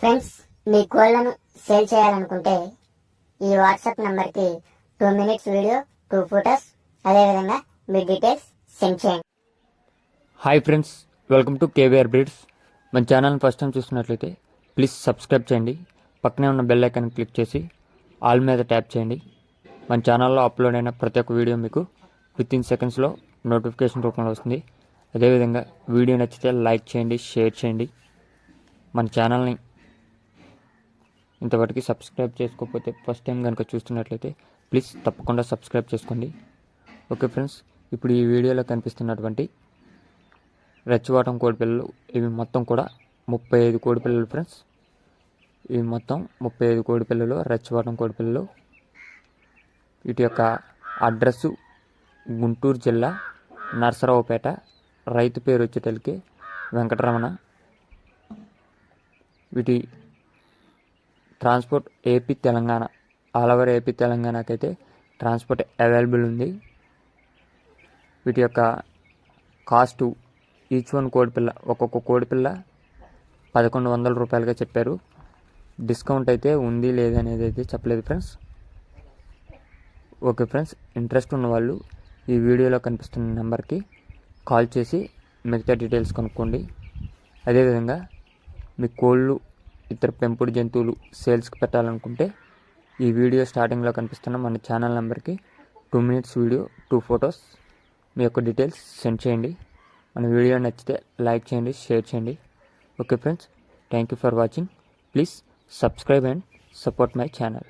Friends మీ కోళ్ళను sale చేయాలనుకుంటే ఈ వాట్సాప్ నంబర్కి two minutes video two photos అదేవిధంగా మీ డీటెయిల్స్ సెండ్ చేయండి. Hi friends welcome to KVR breeds మన ఛానల్ని ఫస్ట్ టైం చూస్తున్నట్లయితే ప్లీజ్ సబ్స్క్రైబ్ చేయండి. పక్కనే ఉన్న బెల్ ఐకాన్ క్లిక్ చేసి ఆల్ మీద ట్యాప్ చేయండి. మన ఛానల్లో అప్లోడ్ అయిన ప్రతి ఒక్క వీడియో మీకు విత్ ఇన్ సెకండ్స్లో నోటిఫికేషన్ రూపంలో వస్తుంది. అదేవిధంగా వీడియో నచ్చితే లైక్ చేయండి షేర్ చేయండి. మన ఛానల్ని ఇంతవరకు సబ్స్క్రైబ్ చేసుకోకపోతే ఫస్ట్ టైం కనుక చూస్తున్నట్లయితే ప్లీజ్ తప్పకుండా సబ్స్క్రైబ్ చేసుకోండి. ఓకే ఫ్రెండ్స్ ఇప్పుడు ఈ వీడియోలో కనిపిస్తున్నటువంటి రెచ్చవాటం కోడిపిల్లలు ఇవి మొత్తం కూడా ముప్పై ఐదు కోడిపిల్లలు ఫ్రెండ్స్. ఇవి మొత్తం ముప్పై ఐదు కోడిపిల్లలు రెచ్చవాటం కోడిపిల్లలు వీటి యొక్క అడ్రస్సు గుంటూరు జిల్లా నరసరావుపేట. రైతు పేరు వచ్చేటలికి వెంకటరమణ. వీటి transport AP Telangana all over AP తెలంగాణకైతే transport available ఉంది. వీటి యొక్క కాస్టు ఈచ్ వన్ కోడిపిల్ల ఒక్కొక్క కోడిపిల్ల పదకొండు వందల రూపాయలుగా చెప్పారు. డిస్కౌంట్ అయితే ఉంది లేదనేది అయితే చెప్పలేదు ఫ్రెండ్స్. ఓకే ఫ్రెండ్స్ ఇంట్రెస్ట్ ఉన్న వాళ్ళు ఈ వీడియోలో కనిపిస్తున్న నెంబర్కి కాల్ చేసి మిగతా డీటెయిల్స్ కనుక్కోండి. అదేవిధంగా మీ కోళ్ళు ఇతర పెంపుడు జంతువులు సేల్స్కి పెట్టాలనుకుంటే ఈ వీడియో స్టార్టింగ్లో కనిపిస్తున్న మన ఛానల్ నెంబర్కి two minutes video two photos మీ యొక్క డీటెయిల్స్ సెండ్ చేయండి. మన వీడియో నచ్చితే లైక్ చేయండి షేర్ చేయండి. Okay friends thank you for watching. Please subscribe and support my channel.